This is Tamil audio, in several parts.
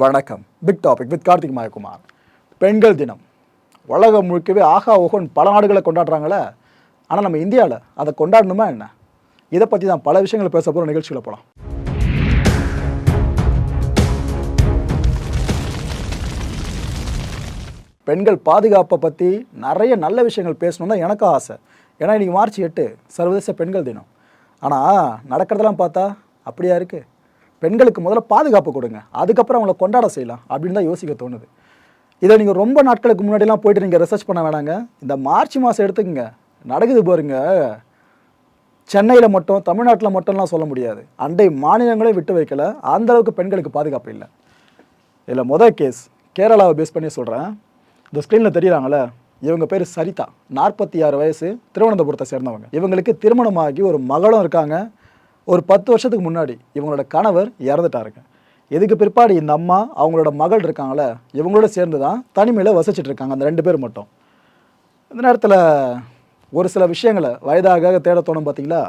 வணக்கம். Big topic with Karthik Mayakumar. பெண்கள் தினம். உலகம் முழுக்கவே ஆகா ஓஹோன் பல நாடுகளை கொண்டாடுறாங்களே. ஆனால் நம்ம இந்தியாவில் அதை கொண்டாடணுமா என்ன? இதை பற்றி தான் பல விஷயங்களை பேச போகிற நிகழ்ச்சியில் போகலாம் பெண்கள் பாதுகாப்பை பற்றி நிறைய நல்ல விஷயங்கள் பேசணும் தான் எனக்கும் ஆசை. ஏன்னா இன்றைக்கி மார்ச் எட்டு சர்வதேச பெண்கள் தினம். ஆனால் நடக்கிறதெல்லாம் பார்த்தா அப்படியா இருக்குது பெண்களுக்கு முதல்ல பாதுகாப்பு கொடுங்க. அதுக்கப்புறம் அவங்கள கொண்டாட செய்யலாம் அப்படின்னு தான் யோசிக்க தோணுது. இதை நீங்கள் ரொம்ப நாட்களுக்கு முன்னாடிலாம் போயிட்டு நீங்கள் ரிசர்ச் பண்ண வேணாங்க. இந்த மார்ச் மாதம் எடுத்துக்கங்க. நடக்குது பாருங்க. சென்னையில் மட்டும் தமிழ்நாட்டில் மட்டும்லாம் சொல்ல முடியாது. அண்டை மாநிலங்களே விட்டு வைக்கல. அந்த அளவுக்கு பெண்களுக்கு பாதுகாப்பு இல்லை. இதில் முதல் கேஸ் கேரளாவை பேஸ் பண்ணி சொல்கிறேன் இந்த ஸ்க்ரீனில் தெரியுறாங்களே இவங்க பேர் சரிதா. நாற்பத்தி ஆறு வயசு திருவனந்தபுரத்தை சேர்ந்தவங்க. இவங்களுக்கு திருமணமாகி ஒரு மகளும் இருக்காங்க. ஒரு பத்து வருஷத்துக்கு முன்னாடி இவங்களோட கணவர் இறந்துட்டாருங்க. இதுக்கு பிற்பாடு இந்த அம்மா அவங்களோட மகள் இருக்காங்களே இவங்களோட சேர்ந்து தான் தனிமையில் வசிச்சுட்டு இருக்காங்க அந்த ரெண்டு பேர் மட்டும். இந்த நேரத்தில் ஒரு சில விஷயங்களை வயதாக தேட தோணும் பார்த்தீங்களா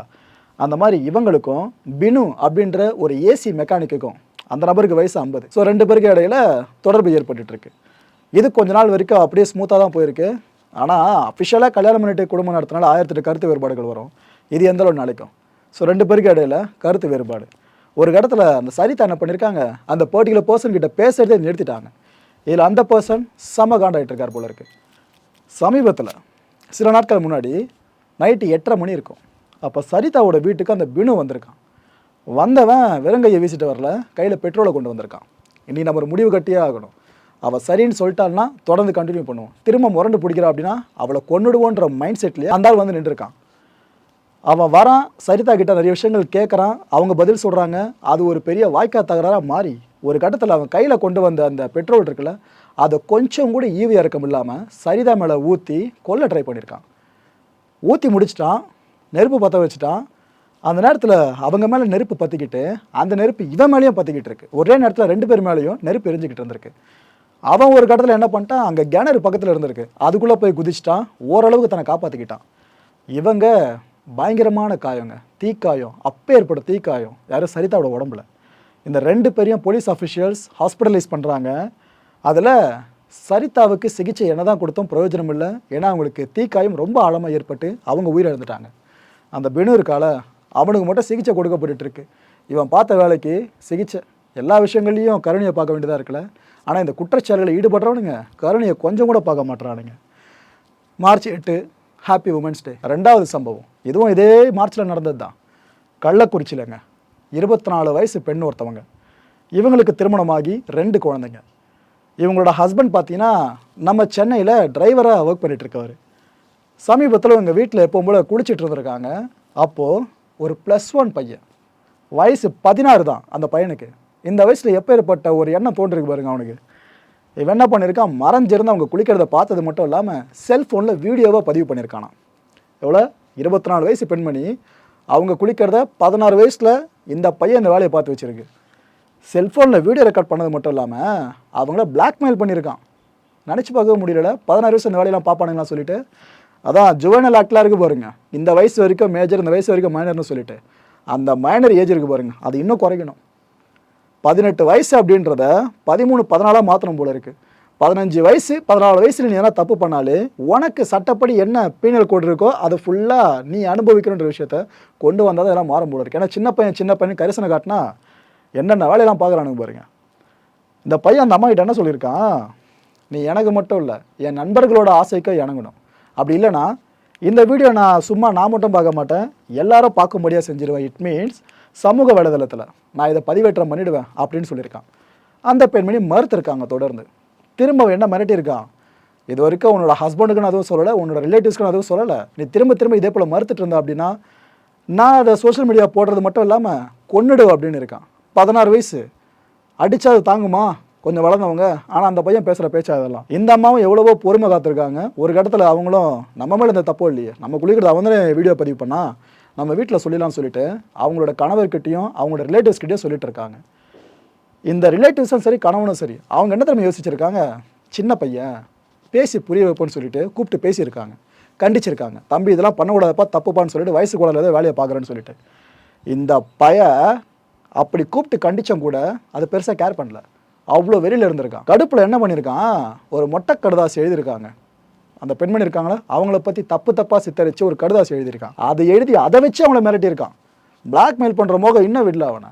அந்த மாதிரி இவங்களுக்கும் பினு அப்படின்ற ஒரு ஏசி மெக்கானிக்குக்கும் அந்த நபருக்கு வயசு ஐம்பது. ஸோ ரெண்டு பேருக்கு இடையில தொடர்பு ஏற்பட்டுருக்கு இது கொஞ்ச நாள் வரைக்கும் அப்படியே ஸ்மூத்தாக தான் போயிருக்கு. ஆனால் அஃபிஷியலாக கல்யாணம் பண்ணிட்டு குடும்பம் நடத்தினால ஆயிரத்தெட்டு கருத்து வேறுபாடுகள் வரும். இது எந்த அளவு நாளைக்கும்? ஸோ ரெண்டு பேருக்கு இடையில கருத்து வேறுபாடு. ஒரு இடத்துல அந்த சரிதா என்ன பண்ணியிருக்காங்க அந்த பர்டிகுலர் பர்சன் கிட்ட பேசுறதே நிறுத்திட்டாங்க. இதில் அந்த பர்சன் செம காண்டாகிட்டு இருக்கார் போல இருக்கு. சமீபத்தில் சில நாட்கள் முன்னாடி நைட்டு எட்டரை மணி இருக்கும். அப்போ சரிதாவோட வீட்டுக்கு அந்த பினு வந்திருக்கான். வந்தவன் வெறுங்கையை வீசிட்டு வரல கையில் பெட்ரோலை கொண்டு வந்திருக்கான். இனி நம்ம ஒரு முடிவு கட்டியே ஆகணும். அவள் சரின்னு சொல்லிட்டாள்னா தொடர்ந்து கண்டினியூ பண்ணுவோம். திரும்ப முரண்டு பிடிக்கிறா அப்படின்னா அவளை கொன்னுடுவோன்ற மைண்ட் செட்லேயே அந்த ஆள் வந்து நின்றுருக்கான். அவன் வரான் சரிதா கிட்ட நிறைய விஷயங்கள் கேட்குறான் அவங்க பதில் சொல்கிறாங்க அது ஒரு பெரிய வாய்க்கா தகராறாக மாறி ஒரு கட்டத்தில் அவன் கையில் கொண்டு வந்த அந்த பெட்ரோல் இருக்குல்ல அதை கொஞ்சம் கூட ஈவி இறக்கம் இல்லாமல் சரிதா மேலே ஊற்றி கொல்ல ட்ரை பண்ணியிருக்கான் ஊற்றி முடிச்சிட்டான் நெருப்பு பற்ற வச்சுட்டான். அந்த நேரத்தில் அவங்க மேலே நெருப்பு பற்றிக்கிட்டு அந்த நெருப்பு இவன் மேலேயும் பற்றிக்கிட்டு இருக்கு. ஒரே நேரத்தில் ரெண்டு பேர் மேலேயும் நெருப்பு எரிஞ்சுக்கிட்டு இருந்திருக்கு. அவன் ஒரு கட்டத்தில் என்ன பண்ணிட்டான் அங்கே கிணறு பக்கத்தில் இருந்திருக்கு. அதுக்குள்ளே போய் குதிச்சிட்டான் ஓரளவுக்கு தன்னை காப்பாற்றிக்கிட்டான் இவங்க பயங்கரமான காயங்க. தீக்காயம் அப்போ ஏற்பட்ட தீக்காயம். யாரும் சரிதாவோட உடம்புல. இந்த ரெண்டு பேரையும் போலீஸ் அஃபிஷியல்ஸ் ஹாஸ்பிட்டலைஸ் பண்ணுறாங்க அதில் சரிதாவுக்கு சிகிச்சை என்ன தான் கொடுத்தும் பிரயோஜனம் இல்லை. ஏன்னா அவங்களுக்கு தீக்காயம் ரொம்ப ஆழமாக ஏற்பட்டு அவங்க உயிரிழந்துட்டாங்க அந்த பெனு இருக்கால அவனுக்கு மட்டும் சிகிச்சை கொடுக்கப்பட்டுருக்கு இவன் பார்த்த வேலைக்கு சிகிச்சை. எல்லா விஷயங்கள்லையும் கருணையை பார்க்க வேண்டியதாக இருக்குல்ல. ஆனால் இந்த குற்றச்செயல்களில் ஈடுபடுறவனுங்க கருணையை கொஞ்சம் கூட பார்க்க மாட்றானுங்க. மார்ச் எட்டு ஹாப்பி உமன்ஸ் டே ரெண்டாவது சம்பவம். இதுவும் இதே மார்ச்சில் நடந்தது தான் கள்ளக்குறிச்சியிலங்க இருபத்தி நாலு வயசு பெண் ஒருத்தவங்க. இவங்களுக்கு திருமணமாகி ரெண்டு குழந்தைங்க. இவங்களோட ஹஸ்பண்ட் பார்த்தீங்கன்னா நம்ம சென்னையில் டிரைவராக ஒர்க் பண்ணிகிட்ருக்கவர் சமீபத்தில் இவங்க வீட்டில் எப்போ போல் குளிச்சிட்டு இருந்திருக்காங்க. அப்போது ஒரு ப்ளஸ் ஒன் பையன். வயசு பதினாறு தான் அந்த பையனுக்கு. இந்த வயசில் எப்பேற்பட்ட ஒரு எண்ணம் தோன்றிருக்கு பாருங்க அவனுக்கு. இவன் என்ன பண்ணியிருக்கான் மறைஞ்சிருந்து அவங்க குளிக்கிறத பார்த்தது மட்டும் இல்லாமல் செல்ஃபோனில் வீடியோவாக பதிவு பண்ணியிருக்கானா எவ்வளோ? இருபத்தி நாலு வயசு பெண்மணி. அவங்க குளிக்கிறத பதினாறு வயசில் இந்த பையன் இந்த வேலையை பார்த்து வச்சிருக்கு. செல்ஃபோனில் வீடியோ ரெக்கார்ட் பண்ணது மட்டும் இல்லாமல் அவங்கள பிளாக்மெயில் பண்ணியிருக்கான் நினச்சி பார்க்கவே முடியல பதினாறு வயசு இந்த வேலையெல்லாம் பார்ப்பானுங்களா சொல்லிட்டு. அதான் ஜுவனல் ஆக்ட்லாம் இருக்குது பாருங்க. இந்த வயசு வரைக்கும் மேஜர் இந்த வயசு வரைக்கும் மைனர்னு சொல்லிட்டு. அந்த மைனர் ஏஜ் இருக்குது பாருங்க. அது இன்னும் குறைக்கணும் பதினெட்டு வயசு அப்படின்றத பதிமூணு பதினாலாக மாற்றணும் போல இருக்குது பதினஞ்சு வயசு பதினாலு வயசில் நீ எதனா தப்பு பண்ணாலே உனக்கு சட்டப்படி என்ன பீனல் கோடு இருக்கோ அதை ஃபுல்லாக நீ அனுபவிக்கணுன்ற விஷயத்த கொண்டு வந்தால் தான் எல்லாம் மாறும் போல இருக்கு. ஏன்னா சின்ன பையன் சின்ன பையன் கரிசனை காட்டினா என்னென்ன வேலையெல்லாம் பார்க்குறானுங்க பாருங்க. இந்த பையன் அந்த அம்மா கிட்ட என்ன சொல்லியிருக்கான்? நீ எனக்கு மட்டும் இல்லை என் நண்பர்களோட ஆசைக்கு இணங்கணும். அப்படி இல்லைன்னா இந்த வீடியோ நான் சும்மா நான் மட்டும் பார்க்க மாட்டேன் எல்லாரும் பார்க்கும்படியாக செஞ்சிருவேன். இட் மீன்ஸ் சமூக வலைதளத்தில் நான் இதை பதிவேற்றம் பண்ணிடுவேன் அப்படின்னு சொல்லியிருக்கான். அந்த பெண்மணி மறுத்திருக்காங்க தொடர்ந்து. திரும்ப என்ன மிரட்டியிருக்கான் இது வரைக்கும் உன்னோட ஹஸ்பண்டுக்குன்னு அதுவும் சொல்லலை உன்னோட ரிலேட்டிவ்ஸ்க்கு அதுவும் சொல்லலை. நீ திரும்ப திரும்ப இதே போல் மறுத்துட்டு இருந்த அப்படின்னா நான் அதை சோஷியல் மீடியா போடுறது மட்டும் இல்லாமல் கொன்னுடு அப்படின்னு இருக்கான். பதினாறு வயசு. அடித்தா அது தாங்குமா? கொஞ்சம் வளர்ந்தவங்க. ஆனால் அந்த பையன் பேசுகிற பேச்சா அதெல்லாம். இந்த அம்மாவும் எவ்வளவோ பொறுமை காத்திருக்காங்க. ஒரு கட்டத்தில் அவங்களும் நம்ம மேலே இந்த தப்போ இல்லையே. நம்ம குளிக்கிறது அவன் வீடியோ பதிவு பண்ணால் நம்ம வீட்டில் சொல்லிடலாம்னு சொல்லிட்டு அவங்களோட கணவர்கிட்டையும் அவங்களோட ரிலேட்டிவ்ஸ்கிட்டையும் சொல்லிட்டு இருக்காங்க. இந்த ரிலேட்டிவ்ஸும் சரி கணவனும் சரி அவங்க என்ன தெரியுமா யோசிச்சிருக்காங்க? சின்ன பையன் பேசி புரிய வைப்போன்னு சொல்லிட்டு கூப்பிட்டு பேசியிருக்காங்க. கண்டிச்சிருக்காங்க. தம்பி இதெல்லாம் பண்ணக்கூடாதப்பா தப்புப்பான்னு சொல்லிட்டு வயசு கூட ஏதோ வேலையை பார்க்குறேன்னு சொல்லிட்டு. இந்த பய அப்படி கூப்பிட்டு கண்டிச்சம் கூட அது பெருசாக கேர் பண்ணல. அவ்வளோ வெளியில் இருந்திருக்கான். கடுப்பில் என்ன பண்ணியிருக்கான்? ஒரு மொட்டை கடுதாசி எழுதியிருக்காங்க. அந்த பெண்மணி இருக்காங்களா? அவங்கள பற்றி தப்பு தப்பாக சித்தரித்து ஒரு கடுதாசி எழுதியிருக்கான். அதை எழுதி அதை வச்சு அவங்கள மிரட்டியிருக்கான். பிளாக்மெயில் பண்ணுற மோகம் இன்னும் விடல அவனை.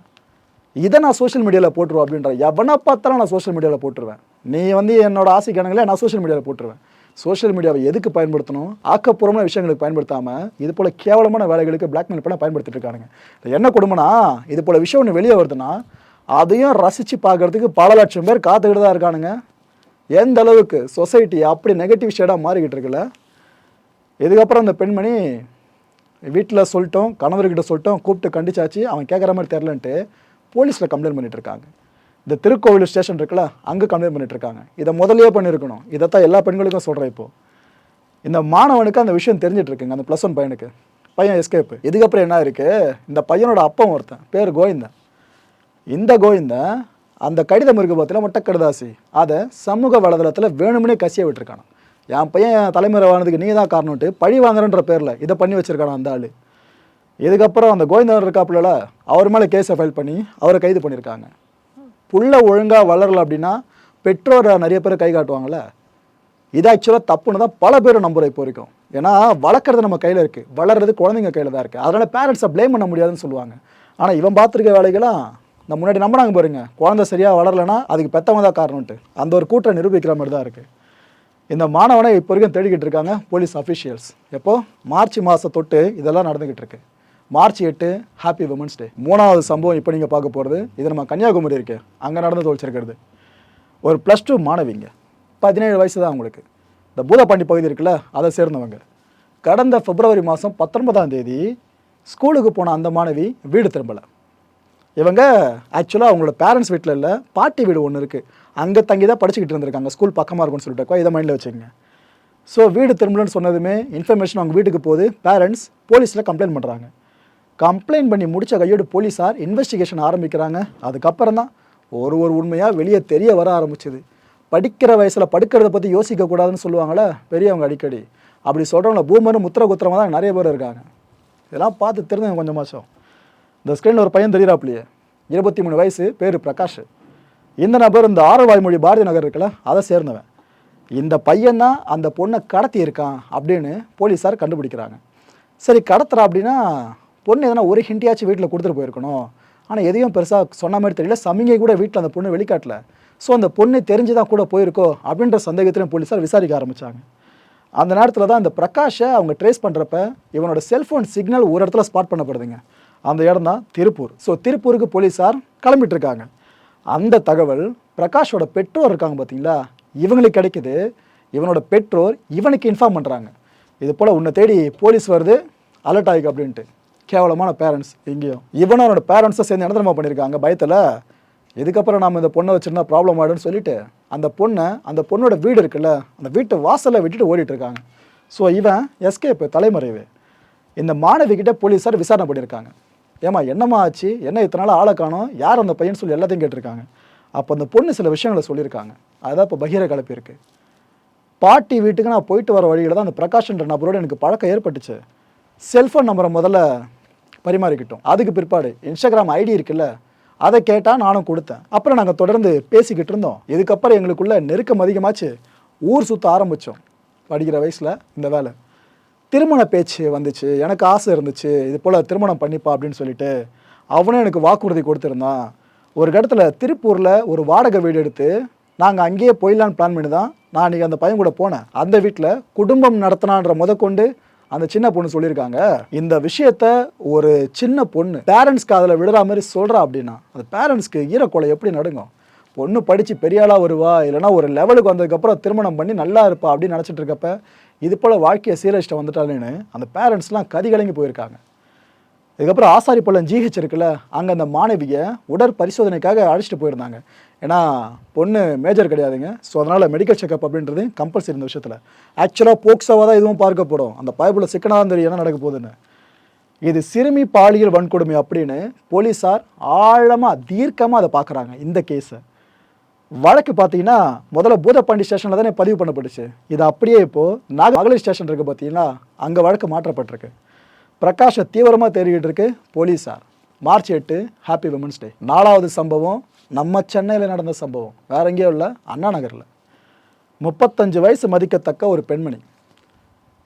இதை நான் சோஷியல் மீடியாவில் போட்டுருவோம் அப்படின்ற எவனை பார்த்தாலும் நான் சோஷியல் மீடியாவில் போட்டுருவேன். நீ வந்து என்னோட ஆசைக்கானங்களே நான் சோஷியல் மீடியாவில் போட்டுருவேன். சோஷியல் மீடியாவை எதுக்கு பயன்படுத்தணும்? ஆக்கப்பூர்வமான விஷயங்களுக்கு பயன்படுத்தாமல் இது போல் கேவலமான வேலைகளுக்கு பிளாக்மெயில் பண்ண பயன்படுத்திட்டு இருக்கானுங்க. என்ன கொடுமைனா இது போல் விஷயம் ஒன்று வெளியே வருதுன்னா அதையும் ரசித்து பார்க்கறதுக்கு பல லட்சம் பேர் காத்துக்கிட்டு தான் இருக்கானுங்க. எந்த அளவுக்கு சொசைட்டி அப்படி நெகட்டிவ் ஷேடாக மாறிக்கிட்டு இருக்குல்ல? இதுக்கப்புறம் அந்த பெண்மணி வீட்டில் சொல்லிட்டோம் கணவர்கிட்ட சொல்லிட்டோம் கூப்பிட்டு கண்டிச்சாச்சு. அவன் கேட்குற மாதிரி தெரிலன்ட்டு போலீஸில் கம்ப்ளைண்ட் பண்ணிட்டு இருக்காங்க. இந்த திருக்கோவில் ஸ்டேஷன் இருக்குல்ல அங்கே கம்ப்ளைண்ட் பண்ணிட்டு இருக்காங்க. இதை முதலே பண்ணியிருக்கணும். இதைத்தான் எல்லா பெண்களுக்கும் சொல்கிறேன் இப்போது இந்த மாணவனுக்கு அந்த விஷயம் தெரிஞ்சிட்டு இருக்குங்க அந்த ப்ளஸ் ஒன் பையனுக்கு. பையன் எஸ்கேப்பு இதுக்கப்புறம் என்ன இருக்குது இந்த பையனோட அப்பன் ஒருத்தன் பேர் கோவிந்தன். இந்த கோவிந்தன் அந்த கடிதம் இருக்கு பார்த்தீங்கன்னா மொட்டை கடுதாசி அதை சமூக வலைதளத்தில் வேணும்னே கசிய விட்டுருக்கானா என் பையன் என் தலைமுறை வாழ்ந்ததுக்கு நீ தான் காரணம்ட்டு பழி வாங்குறன்ற பேரில் இதை பண்ணி வச்சிருக்கான அந்த ஆள். இதுக்கப்புறம் அந்த கோவிந்தன் இருக்காப்புல அவர் மேலே கேஸை ஃபைல் பண்ணி அவரை கைது பண்ணியிருக்காங்க புள்ள ஒழுங்காக வளரல அப்படின்னா பெற்றோரை நிறைய பேர் கை காட்டுவாங்கள்ல இது ஆக்சுவலாக தப்புன்னு தான் பல பேர் நம்புகிற இப்போ வரைக்கும். ஏன்னா வளர்க்குறது நம்ம கையில் இருக்குது வளர்றது குழந்தைங்க கையில் தான் இருக்குது அதனால் பேரண்ட்ஸை ப்ளேம் பண்ண முடியாதுன்னு சொல்லுவாங்க. ஆனால் இவன் பார்த்துருக்க வேலைகளாம் இந்த முன்னாடி நம்பினாங்க பாருங்க. குழந்தை சரியாக வளரலைன்னா அதுக்கு பெத்தவங்க தான் காரணம்ட்டு அந்த ஒரு கூட்டம் நிரூபிக்கிற மாதிரி தான் இருக்குது இந்த மாணவனை இப்போ வரைக்கும் தேடிக்கிட்டு இருக்காங்க போலீஸ் அஃபிஷியல்ஸ் எப்போது மார்ச் மாதம் தொட்டு இதெல்லாம் நடந்துக்கிட்டு இருக்கு. மார்ச் எட்டு ஹாப்பி உமன்ஸ் டே மூணாவது சம்பவம் இப்போ நீங்கள் பார்க்க போகிறது இது நம்ம கன்னியாகுமரி இருக்கு. அங்கே நடந்து தொலைச்சிருக்கிறது ஒரு ப்ளஸ் டூ மாணவிங்க. பதினேழு வயசு தான் அவங்களுக்கு. இந்த பூதப்பாண்டி பகுதி இருக்குல்ல அதை சேர்ந்தவங்க. கடந்த பிப்ரவரி மாதம் பத்தொன்பதாம் தேதி ஸ்கூலுக்கு போன அந்த மாணவி வீடு திரும்பலை. இவங்க ஆக்சுவலாக அவங்களோட பேரண்ட்ஸ் வீட்டில் இல்லை பாட்டி வீடு ஒன்று இருக்குது அங்கே தங்கி தான் படிச்சுக்கிட்டு இருந்திருக்காங்க. ஸ்கூல் பக்கமாக இருக்கும்னு சொல்லிட்டு இதை மைண்டில் வச்சுக்கோங்க. ஸோ வீடு திரும்பலன்னு சொன்னதுமே இன்ஃபர்மேஷன் அவங்க வீட்டுக்கு போகுது. பேரண்ட்ஸ் போலீஸில் கம்ப்ளைண்ட் பண்ணுறாங்க கம்ப்ளைண்ட் பண்ணி முடித்த கையோடு போலீஸார் இன்வெஸ்டிகேஷன் ஆரம்பிக்கிறாங்க. அதுக்கப்புறம் தான் ஒரு ஒரு உண்மையாக வெளியே தெரிய வர ஆரம்பிச்சது. படிக்கிற வயசில் படுக்கிறத பற்றி யோசிக்கக்கூடாதுன்னு சொல்லுவாங்களே பெரியவங்க அடிக்கடி. அப்படி சொல்கிறவங்கள பூமரும் முத்திர குத்திரமாக தான் நிறைய பேர் இருக்காங்க. இதெல்லாம் பார்த்து தெரிஞ்சுங்க கொஞ்சமாச்சும். இந்த ஸ்க்ரீனில் ஒரு பையன் தெரியிறாப்லையே இருபத்தி மூணு வயசு பேர் பிரகாஷ். இந்த நபர் இந்த ஆரல்வாய்மொழி பாரதி நகர் இருக்குல்ல அதை சேர்ந்தவன். இந்த பையன் தான் அந்த பொண்ணை கடத்தி இருக்கான் அப்படின்னு போலீஸார் கண்டுபிடிக்கிறாங்க. சரி கடத்துறா அப்படின்னா பொண்ணு எதனா ஒரு ஹிண்டியாச்சும் வீட்டில் கொடுத்துட்டு போயிருக்கணும். ஆனால் எதையும் பெருசாக சொன்ன மாதிரி தெரியல. சமிங்கை கூட வீட்டில் அந்த பொண்ணு வெளிக்காட்டல. ஸோ அந்த பொண்ணு தெரிஞ்சு தான் கூட போயிருக்கோ அப்படின்ற சந்தேகத்திலையும் போலீஸார் விசாரிக்க ஆரம்பித்தாங்க அந்த நேரத்தில் தான் இந்த பிரகாஷை அவங்க ட்ரேஸ் பண்ணுறப்ப இவனோட செல்ஃபோன் சிக்னல் ஒரு இடத்துல ஸ்பாட் பண்ணப்படுதுங்க. அந்த இடம் தான் திருப்பூர். ஸோ திருப்பூருக்கு போலீஸார் கிளம்பிட்டுருக்காங்க. அந்த தகவல் பிரகாஷோட பெற்றோர் இருக்காங்க பார்த்தீங்களா இவங்களுக்கு கிடைக்குது. இவனோட பெற்றோர் இவனுக்கு இன்ஃபார்ம் பண்ணுறாங்க இது போல் உன்னை தேடி போலீஸ் வருது அலர்ட் ஆகிக்கு அப்படின்ட்டு. கேவலமான பேரண்ட்ஸ் எங்கேயும். இவனும் அவனோட பேரண்ட்ஸை சேர்ந்து என்ன தெரியுமா பண்ணியிருக்காங்க பயத்தில். இதுக்கப்புறம் நம்ம இந்த பொண்ணை வச்சுருந்தா ப்ராப்ளம் ஆகிடும்னு சொல்லிட்டு அந்த பொண்ணை அந்த பொண்ணோட வீடு இருக்குல்ல அந்த வீட்டு வாசலில் விட்டுட்டு ஓடிட்டுருக்காங்க. ஸோ இவன் எஸ்கேப்பு தலைமறைவு. இந்த மாணவிகிட்ட போலீஸார் விசாரணை பண்ணியிருக்காங்க. ஏமா என்னம்மா ஆச்சு? என்ன இத்தனை நாள் ஆளை காணோம்? யார் அந்த பையன் சொல்லி எல்லாத்தையும் கேட்டிருக்காங்க. அப்போ அந்த பொண்ணு சில விஷயங்களை சொல்லியிருக்காங்க. அதான் இப்போ பகீர கலப்பியிருக்கு பாட்டி வீட்டுக்கு நான் போயிட்டு வர வழியில் தான் அந்த பிரகாஷ்ன்ற நபரோட எனக்கு பழக்கம் ஏற்பட்டுச்சு. செல்ஃபோன் நம்பரை முதல்ல பரிமாறிக்கிட்டோம். அதுக்கு பிற்பாடு இன்ஸ்டாகிராம் ஐடி இருக்குல்ல அதை கேட்டால் நானும் கொடுத்தேன். அப்புறம் நாங்கள் தொடர்ந்து பேசிக்கிட்டு இருந்தோம். இதுக்கப்புறம் எங்களுக்குள்ளே நெருக்கம் அதிகமாச்சு. ஊர் சுற்ற ஆரம்பித்தோம் படிக்கிற வயசில் இந்த வேலை. திருமண பேச்சு வந்துச்சு. எனக்கு ஆசை இருந்துச்சு. இது போல் திருமணம் பண்ணிப்பா அப்படின்னு சொல்லிட்டு அவனும் எனக்கு வாக்குறுதி கொடுத்துருந்தான். ஒரு இடத்துல திருப்பூரில் ஒரு வாடகை வீடு எடுத்து நாங்கள் அங்கேயே போயிடலான்னு பிளான் பண்ணி தான் நான் அன்றைக்கி அந்த பையன் கூட போனேன். அந்த வீட்டில் குடும்பம் நடத்தினான்ற முதற்கொண்டு அந்த சின்ன பொண்ணு சொல்லியிருக்காங்க. இந்த விஷயத்த ஒரு சின்ன பொண்ணு பேரண்ட்ஸ்க்கு அதில் விடுற மாதிரி சொல்கிறா அப்படின்னா அந்த பேரண்ட்ஸ்க்கு ஈரக்கொலை எப்படி நடுங்கும்? பொண்ணு படித்து பெரியாளாக வருவா இல்லைனா ஒரு லெவலுக்கு வந்ததுக்கப்புறம் திருமணம் பண்ணி நல்லா இருப்பா அப்படின்னு நினச்சிட்டு இருக்கப்ப இது போல் வாழ்க்கையை சீரழிச்சிட்ட வந்துட்டாலேன்னு அந்த பேரண்ட்ஸ்லாம் கதி கலங்கி போயிருக்காங்க. இதுக்கப்புறம் ஆசாரிப்பள்ளம் ஜிஹெச் இருக்குல்ல அங்கே அந்த மாணவியை உடற் பரிசோதனைக்காக அழைச்சிட்டு போயிருந்தாங்க. ஏன்னா பொண்ணு மேஜர் கிடையாதுங்க. ஸோ அதனால் மெடிக்கல் செக்அப் அப்படின்றது கம்பல்சரி இந்த விஷயத்தில். ஆக்சுவலாக போக்சோவாக தான் இதுவும் பார்க்கப்படும். அந்த பயப்பில் சிக்கனாக தான் தெரியும் என்ன நடக்க போகுதுன்னு. இது சிறுமி பாலியல் வன்கொடுமை அப்படின்னு போலீஸார் ஆழமாக தீர்க்கமாக அதை பார்க்குறாங்க இந்த கேஸை வழக்கு பார்த்தீங்கன்னா முதல்ல பூதப்பாண்டி ஸ்டேஷனில் தானே பதிவு பண்ணப்பட்டுச்சு. இது அப்படியே இப்போது நாக மகளிர் ஸ்டேஷன் இருக்குது பார்த்தீங்கன்னா அங்கே வழக்கு மாற்றப்பட்டிருக்கு. பிரகாஷை தீவிரமாக தேடிக்கிட்டு இருக்கு போலீஸார். மார்ச் எட்டு ஹாப்பி விமன்ஸ் டே நாலாவது சம்பவம் நம்ம சென்னையில் நடந்த சம்பவம். வேற எங்கேயும் இல்லை அண்ணா நகரில். முப்பத்தஞ்சு வயசு மதிக்கத்தக்க ஒரு பெண்மணி.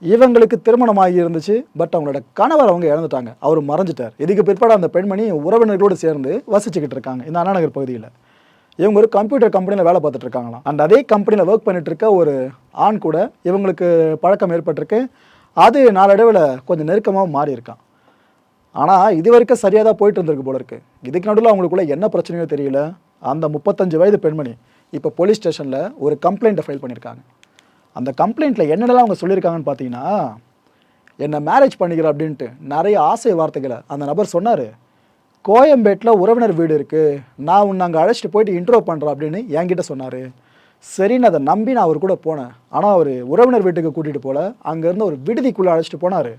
இவங்களுக்கு திருமணம் ஆகி இருந்துச்சு பட் அவங்களோட கணவர் அவங்க இறந்துட்டாங்க. அவர் மறைஞ்சிட்டார். இதுக்கு பிற்பாடு அந்த பெண்மணி உறவினர்களோடு சேர்ந்து வசிச்சுக்கிட்டு இருக்காங்க இந்த அண்ணா நகர் பகுதியில். இவங்க ஒரு கம்ப்யூட்டர் கம்பெனியில் வேலை பார்த்துட்டு இருக்காங்களாம். அண்ட் அதே கம்பெனியில் ஒர்க் பண்ணிட்டு இருக்க ஒரு ஆண் கூட இவங்களுக்கு பழக்கம் ஏற்பட்டிருக்கு. அது நாளடைவில் கொஞ்சம் நெருக்கமாக மாறி இருக்கான் ஆனால் இது வரைக்கும் சரியாக தான் போயிட்டு இருந்திருக்கு போல இருக்கு. இதுக்கு நடுவில் அவங்களுக்குள்ள என்ன பிரச்சனையோ தெரியல. அந்த முப்பத்தஞ்சு வயது பெண்மணி இப்போ போலீஸ் ஸ்டேஷனில் ஒரு கம்ப்ளைண்ட்டை ஃபைல் பண்ணியிருக்காங்க. அந்த கம்ப்ளைண்ட்டில் என்னென்னலாம் அவங்க சொல்லியிருக்காங்கன்னு பார்த்தீங்கன்னா என்னை மேரேஜ் பண்ணிக்கிற அப்படின்ட்டு நிறைய ஆசை வார்த்தைகளை அந்த நபர் சொன்னார். கோயம்பேட்டில் உறவினர் வீடு இருக்குது நான் உன்னை அங்கே அழைச்சிட்டு போயிட்டு இன்ட்ரோ பண்ணுறேன் அப்படின்னு என்கிட்ட சொன்னார். சரின்னு அதை நம்பி நான் அவர் கூட போனேன். ஆனால் அவர் உறவினர் வீட்டுக்கு கூட்டிகிட்டு போகல அங்கேருந்து ஒரு விடுதிக்குள்ளே அழைச்சிட்டு போனார்.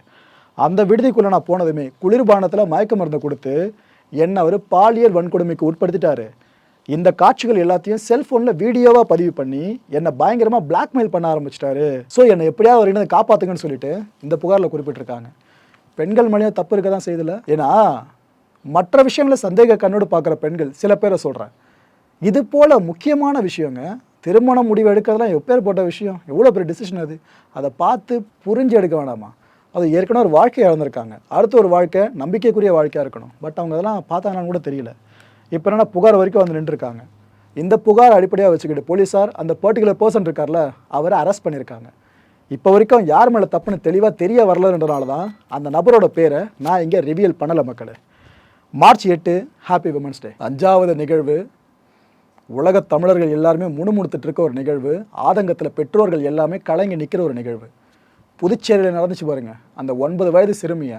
அந்த விடுதிக்குள்ளே நான் போனதுமே குளிர்பானத்தில் மயக்க மருந்து கொடுத்து என்னை அவர் பாலியல் வன்கொடுமைக்கு உட்படுத்திட்டாரு. இந்த காட்சிகள் எல்லாத்தையும் செல்ஃபோனில் வீடியோவாக பதிவு பண்ணி என்னை பயங்கரமாக பிளாக்மெயில் பண்ண ஆரம்பிச்சிட்டாரு. ஸோ என்னை எப்படியாவது அவர் என்ன காப்பாற்றுங்கன்னு சொல்லிட்டு இந்த புகாரில் குறிப்பிட்டிருக்காங்க. பெண்கள் மேலேயும் தப்பு இருக்க தான் செய்தில்லை ஏன்னா மற்ற விஷயங்களை சந்தேக கண்ணோடு பார்க்குற பெண்கள் சில பேரை சொல்கிறேன். இது போல் முக்கியமான விஷயங்க திருமணம் முடிவு எடுக்கிறதுலாம் எப்பேர் போட்ட விஷயம்? எவ்வளோ பெரிய டிசிஷன் அது? அதை பார்த்து புரிஞ்சு எடுக்க வேணாமா? அது ஏற்கனவே ஒரு வாழ்க்கையை இழந்திருக்காங்க அடுத்த ஒரு வாழ்க்கை நம்பிக்கைக்குரிய வாழ்க்கையாக இருக்கணும். பட் அவங்க அதெல்லாம் பார்த்தாங்கன்னு கூட தெரியல. இப்போ என்னென்னா புகார் வரைக்கும் வந்து நின்றுருக்காங்க. இந்த புகார் அடிப்படையாக வச்சுக்கிட்டு போலீஸார் அந்த பர்டிகுலர் பர்சன் இருக்கார்ல அவரை அரெஸ்ட் பண்ணியிருக்காங்க. இப்போ வரைக்கும் யார் மேலே தப்புன்னு தெளிவாக தெரிய வரலன்றனால தான் அந்த நபரோட பேரை நான் இங்கே ரிவியல் பண்ணலை மக்களே. மார்ச் எட்டு ஹாப்பி விமன்ஸ் டே அஞ்சாவது நிகழ்வு. உலக தமிழர்கள் எல்லாருமே முணுமுணுத்துட்டு இருக்க ஒரு நிகழ்வு. ஆதங்கத்தில் பெற்றோர்கள் எல்லாமே கலங்கி நிற்கிற ஒரு நிகழ்வு. புதுச்சேரியில் நடந்துச்சு பாருங்கள் அந்த ஒன்பது வயது சிறுமியை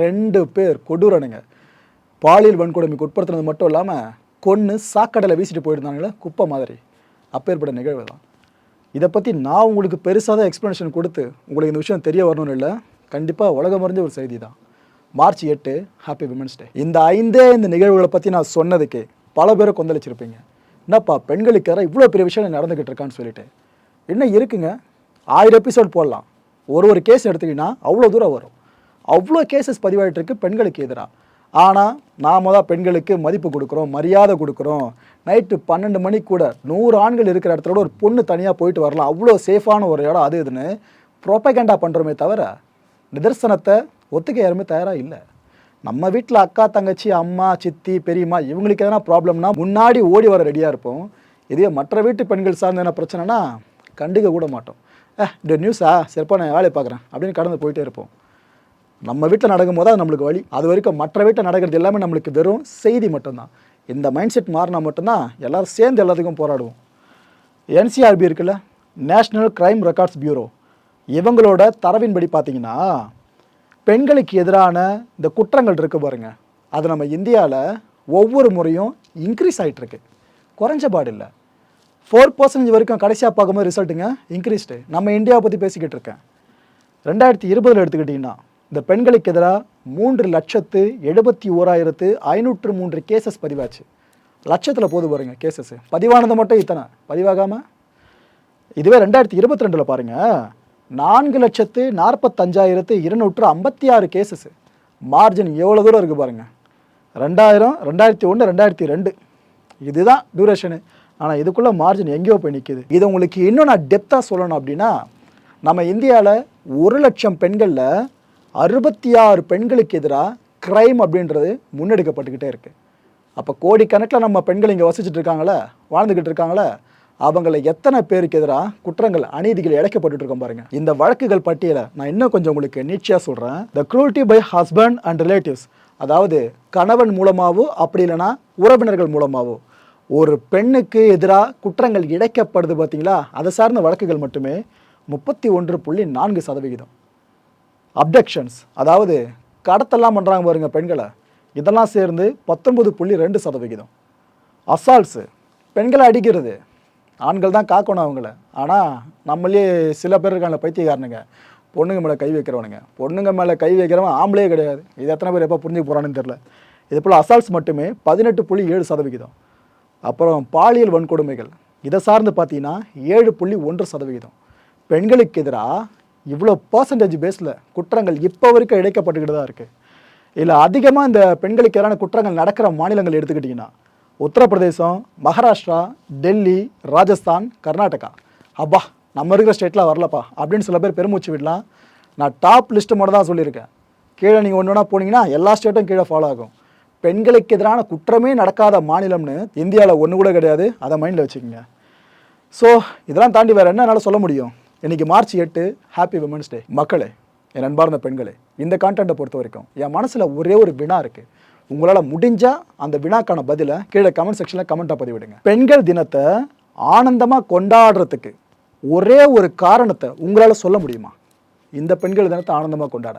ரெண்டு பேர் கொடூரனுங்க. பாலியல் வன்கொடுமைக்கு உட்படுத்துனது மட்டும் இல்லாமல் கொன்று சாக்கடையில் வீசிட்டு போயிருந்தாங்களே குப்பை மாதிரி. அப்பேற்பட்ட நிகழ்வு தான். இதை பற்றி நான் உங்களுக்கு பெருசாக தான் எக்ஸ்ப்ளனேஷன் கொடுத்து உங்களுக்கு இந்த விஷயம் தெரிய வரணும்னு இல்லை. கண்டிப்பாக உலகம் அறிஞ்ச ஒரு செய்தி தான். மார்ச் எட்டு ஹாப்பி விமன்ஸ் டே இந்த ஐந்தே இந்த நிகழ்வுகளை பற்றி நான் சொன்னதுக்கு பல பேரை கொந்தளிச்சிருப்பீங்க. என்னப்பா பெண்களுக்கு எதிராக இவ்வளோ பெரிய விஷயம் நடந்துக்கிட்டு இருக்கான்னு சொல்லிட்டு. என்ன இருக்குங்க? ஆயிரம் எபிசோட் போடலாம். ஒரு ஒரு கேஸ் எடுத்தீங்கன்னா அவ்வளோ தூரம் வரும். அவ்வளோ கேசஸ் பதிவாகிட்டு இருக்கு பெண்களுக்கு எதிராக. ஆனால் நாம தான் பெண்களுக்கு மதிப்பு கொடுக்குறோம் மரியாதை கொடுக்குறோம். நைட்டு பன்னெண்டு மணிக்கு கூட நூறு ஆண்கள் இருக்கிற இடத்துல ஒரு பொண்ணு தனியாக போயிட்டு வரலாம். அவ்வளோ சேஃபான ஒரு இடம் அது இதுன்னு ப்ரொபகண்டா பண்ணுறோமே தவிர நிதர்சனத்தை ஒத்துக்க யாருமே தயாராக இல்லை. நம்ம வீட்டில் அக்கா தங்கச்சி அம்மா சித்தி பெரியம்மா இவங்களுக்கு எதனா ப்ராப்ளம்னா முன்னாடி ஓடி வர ரெடியாக இருப்போம். இதே மற்ற வீட்டு பெண்கள் சார்ந்த என்ன பிரச்சனைனா கண்டுக்க கூட மாட்டோம். ஏ இந்த நியூஸா? சிறப்பாக நான் வேலையை பார்க்குறேன். அப்படின்னு கடந்து போயிட்டே இருப்போம். நம்ம வீட்டில் நடக்கும் போது அது நம்மளுக்கு வழி. அது வரைக்கும் மற்ற வீட்டில் நடக்கிறது எல்லாமே நம்மளுக்கு வெறும் செய்தி மட்டும்தான். இந்த மைண்ட் செட் மாறினா மட்டும்தான் எல்லோரும் சேர்ந்து எல்லாத்துக்கும் போராடுவோம். என்சிஆர்பி இருக்குல்ல? நேஷ்னல் க்ரைம் ரெக்கார்ட்ஸ் பியூரோ இவங்களோட தரவின்படி பார்த்தீங்கன்னா பெண்களுக்கு எதிரான இந்த குற்றங்கள் இருக்குது பாருங்க. அது நம்ம இந்தியாவில் ஒவ்வொரு முறையும் இன்க்ரீஸ் ஆகிட்டுருக்கு குறைஞ்ச பாடு இல்லை. ஃபோர் பர்சன்டேஜ் வரைக்கும் கடைசியாக பார்க்கும்போது ரிசல்ட்டுங்க இன்க்ரீஸ்டு நம்ம இந்தியாவை பற்றி பேசிக்கிட்டு இருக்கேன். ரெண்டாயிரத்தி இருபதில் எடுத்துக்கிட்டிங்கன்னா இந்த பெண்களுக்கு எதிராக மூன்று லட்சத்து எழுபத்தி ஓராயிரத்து ஐநூற்று மூன்று கேசஸ் பதிவாச்சு. லட்சத்தில் போது பாருங்க கேசஸ் பதிவானது மட்டும் இத்தனை. பதிவாகாமல் இதுவே ரெண்டாயிரத்தி இருபத்தி ரெண்டில் பாருங்கள் நான்கு லட்சத்து நாற்பத்தஞ்சாயிரத்து இருநூற்று ஐம்பத்தி ஆறு கேசஸ் மார்ஜின் எவ்வளோ தூரம் இருக்குது பாருங்கள் ரெண்டாயிரம் ரெண்டாயிரத்தி ஒன்று ரெண்டாயிரத்தி ரெண்டு. இதுதான் டியூரேஷனு ஆனால் இதுக்குள்ளே மார்ஜின் எங்கேயோ போய் நிற்கிது இது உங்களுக்கு இன்னும் நான் டெப்த்தாக சொல்லணும் அப்படின்னா நம்ம இந்தியாவில் ஒரு லட்சம் பெண்களில் அறுபத்தி ஆறு பெண்களுக்கு எதிராக க்ரைம் அப்படின்றது முன்னெடுக்கப்பட்டுக்கிட்டே இருக்குது அப்போ கோடிக்கணக்கில் நம்ம பெண்கள் இங்கே வசிச்சுட்டு இருக்காங்களே வாழ்ந்துக்கிட்டு இருக்காங்களே அவங்கள எத்தனை பேருக்கு எதிராக குற்றங்கள் அநீதிகள் இழைக்கப்பட்டு இருக்கோம் பாருங்க. இந்த வழக்குகள் பட்டியலை நான் இன்னும் கொஞ்சம் உங்களுக்கு நீட்சியாக சொல்கிறேன் the cruelty by husband and relatives அதாவது கணவன் மூலமாவோ அப்படி இல்லைன்னா உறவினர்கள் மூலமாவோ ஒரு பெண்ணுக்கு எதிராக குற்றங்கள் இழைக்கப்படுது பார்த்தீங்களா? அதை சார்ந்த வழக்குகள் மட்டுமே முப்பத்தி ஒன்று புள்ளி நான்கு சதவிகிதம். அப்டக்ஷன்ஸ் அதாவது கடத்தெல்லாம் பண்ணுறாங்க பாருங்க பெண்களை. இதெல்லாம் சேர்ந்து பத்தொன்பது புள்ளி ரெண்டு சதவிகிதம். அசால்ட்ஸு பெண்களை அடிக்கிறது. ஆண்கள் தான் காக்கணும் அவங்கள. ஆனால் நம்மளே சில பேர் இருக்காங்க பைத்தியக்காரனுங்க. பொண்ணுங்க மேலே கை வைக்கிறவனுங்க. பொண்ணுங்க மேலே கை வைக்கிறவன் ஆம்பளே கிடையாது. இது எத்தனை பேர் எப்போ புரிஞ்சு போகிறான்னு தெரில இது போல் அசால்ட்ஸ் மட்டுமே பதினெட்டு புள்ளி ஏழு சதவிகிதம். அப்புறம் பாலியல் வன்கொடுமைகள். இதை சார்ந்து பார்த்தீங்கன்னா ஏழு புள்ளி ஒன்று சதவிகிதம். பெண்களுக்கு எதிராக இவ்வளோ பர்சன்டேஜ் பேஸில் குற்றங்கள் இப்போ வரைக்கும் இழைக்கப்பட்டுக்கிட்டு தான் இருக்குது இதில் அதிகமாக இந்த பெண்களுக்கு எதிரான குற்றங்கள் நடக்கிற மாநிலங்கள் எடுத்துக்கிட்டிங்கன்னா உத்தரப்பிரதேசம் மகாராஷ்டிரா டெல்லி ராஜஸ்தான் கர்நாடகா. அப்பா நம்ம இருக்கிற ஸ்டேட்டில் வரலப்பா. அப்படின்னு சில பேர் பெருமூச்சு விடலாம். நான் டாப் லிஸ்ட்டு மட்டும் தான் சொல்லியிருக்கேன். கீழே நீங்கள் ஒன்று ஒன்றா போனீங்கன்னா எல்லா ஸ்டேட்டும் கீழே ஃபாலோ ஆகும். பெண்களுக்கு எதிரான குற்றமே நடக்காத மாநிலம்னு இந்தியாவில் ஒன்று கூட கிடையாது. அதை மைண்டில் வச்சுக்கோங்க. ஸோ இதெல்லாம் தாண்டி வேறு என்ன என்னால் சொல்ல முடியும்? இன்னைக்கு மார்ச் எட்டு ஹாப்பி விமன்ஸ் டே மக்களே என் அன்பார்ந்த பெண்களே இந்த கான்டென்ட்டை பொறுத்த வரைக்கும் என் மனசில் ஒரே ஒரு வினா இருக்குது உங்களால் முடிஞ்சால் அந்த வினாக்கான பதிலை கீழே கமெண்ட் செக்ஷனில் கமெண்ட்டாக பதிவிடுங்க. பெண்கள் தினத்தை ஆனந்தமாக கொண்டாடுறதுக்கு ஒரே ஒரு காரணத்தை உங்களால் சொல்ல முடியுமா? இந்த பெண்கள் தினத்தை ஆனந்தமாக கொண்டாட.